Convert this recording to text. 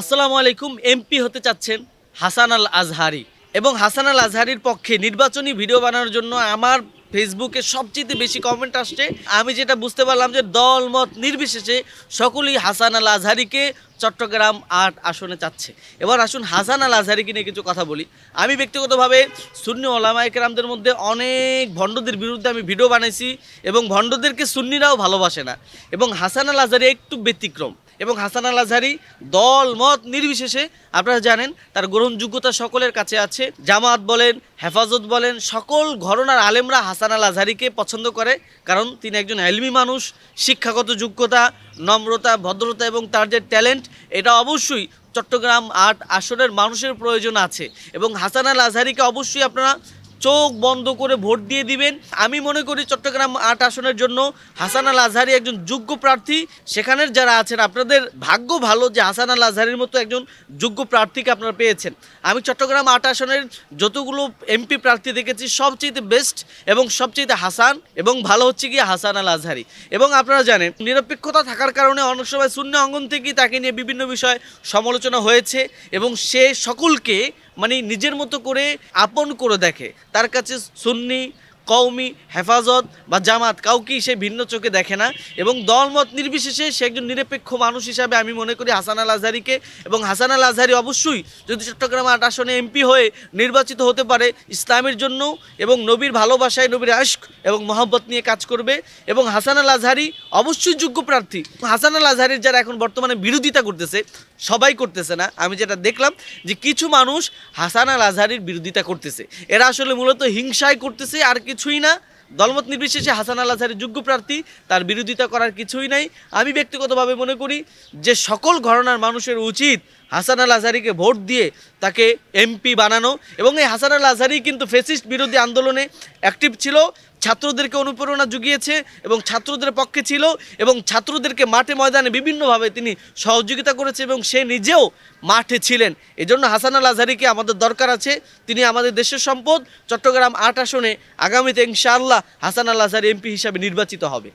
আসসালামু আলাইকুম, এমপি হতে চাচ্ছেন হাসান আল আজহারি। এবং হাসান আল আজহারির পক্ষে নির্বাচনী ভিডিও বানানোর জন্য আমার ফেসবুকে সবচেয়ে বেশি কমেন্ট আসছে। আমি যেটা বুঝতে পারলাম যে দল মত নির্বিশেষে সকলেই হাসান আল আজহারিকে চট্টগ্রাম আট আসনে চাচ্ছে। এবার আসুন হাসান আল আজহারিকে নিয়ে কিছু কথা বলি। আমি ব্যক্তিগতভাবে সুন্নি ওলামা একরামদের মধ্যে অনেক ভণ্ডদের বিরুদ্ধে আমি ভিডিও বানাইছি এবং ভণ্ডদেরকে সুন্নিরাও ভালোবাসে না। এবং হাসান আল আজহারি একটু ব্যতিক্রম। এবং হাসান আল আজহারি দল, মত নির্বিশেষে আপনারা জানেন তার গ্রহণযোগ্যতা সকলের কাছে আছে। জামাত বলেন, হেফাজত বলেন, সকল ঘরনার আলেমরা হাসান আল আজহারিকে পছন্দ করে কারণ তিনি একজন এলমি মানুষ, শিক্ষাগত যোগ্যতা, নম্রতা, ভদ্রতা এবং তার যে ট্যালেন্ট, এটা অবশ্যই চট্টগ্রাম আট আসনের মানুষের প্রয়োজন আছে। এবং হাসান আল আজহারিকে অবশ্যই আপনারা চোখ বন্ধ করে ভোট দিয়ে দিবেন। আমি মনে করি চট্টগ্রাম আট আসনের জন্য হাসান আল আজহারি একজন যোগ্য প্রার্থী। সেখানের যারা আছেন, আপনাদের ভাগ্য ভালো যে হাসান আল আজহারির মতো একজন যোগ্য প্রার্থীকে আপনারা পেয়েছেন। আমি চট্টগ্রাম আট আসনের যতগুলো এমপি প্রার্থী দেখেছি সবচেয়ে বেস্ট এবং সবচেয়ে হাসান এবং ভালো হচ্ছে গিয়ে হাসান আল আজহারি। এবং আপনারা জানেন, নিরপেক্ষতা থাকার কারণে অনেক সময় শূন্য অঙ্গন থেকেই তাকে নিয়ে বিভিন্ন বিষয় সমালোচনা হয়েছে এবং সে সকলকে মানে নিজের মতো করে আপন করে দেখে। তার কাছে সুন্নি, কওমি, হেফাজত বা জামাত কাউকেই সে ভিন্ন চোখে দেখে না এবং দলমত নির্বিশেষে সে একজন নিরপেক্ষ মানুষ হিসাবে আমি মনে করি হাসান আল আজহারিকে এবং হাসান আল আজহারি অবশ্যই যদি চট্টগ্রাম আট আসনে এমপি হয়ে নির্বাচিত হতে পারে ইসলামের জন্য এবং নবীর ভালোবাসায় নবীর আশক এবং মহব্বত নিয়ে কাজ করবে এবং হাসান আল আজহারি অবশ্যই যোগ্য প্রার্থী। হাসান আল আজহারির যারা এখন বর্তমানে বিরোধিতা করতেছে সবাই করতেছে না। আমি যেটা দেখলাম যে কিছু মানুষ হাসান আল আজহারির বিরোধিতা করতেছে। এরা আসলে মূলত হিংসায় করতেছে, আর কিছুই না। দলমত নির্বিশেষে হাসান আল আজহারি যোগ্য প্রার্থী, তার বিরোধিতা করার কিছুই নাই। আমি ব্যক্তিগতভাবে মনে করি যে সকল ঘরনার মানুষের উচিত হাসান আল আজহারিকে ভোট দিয়ে তাকে এমপি বানানো। এবং এই হাসান আল আজহারি কিন্তু ফেসিস্ট বিরোধী আন্দোলনে অ্যাক্টিভ ছিল। ছাত্রদেরকে অনুপ্রেরণা জুগিয়েছে এবং ছাত্রদের পক্ষে ছিল এবং ছাত্রদেরকে মাঠে ময়দানে বিভিন্নভাবে তিনি সহযোগিতা করেছে এবং সে নিজেও মাঠে ছিলেন। এজন্য হাসান আল আজহারিকে আমাদের দরকার আছে। তিনি আমাদের দেশের সম্পদ। চট্টগ্রাম আট আসনে আগামীতে ইনশাআল্লাহ হাসান আল আজহারি এমপি হিসাবে নির্বাচিত হবে।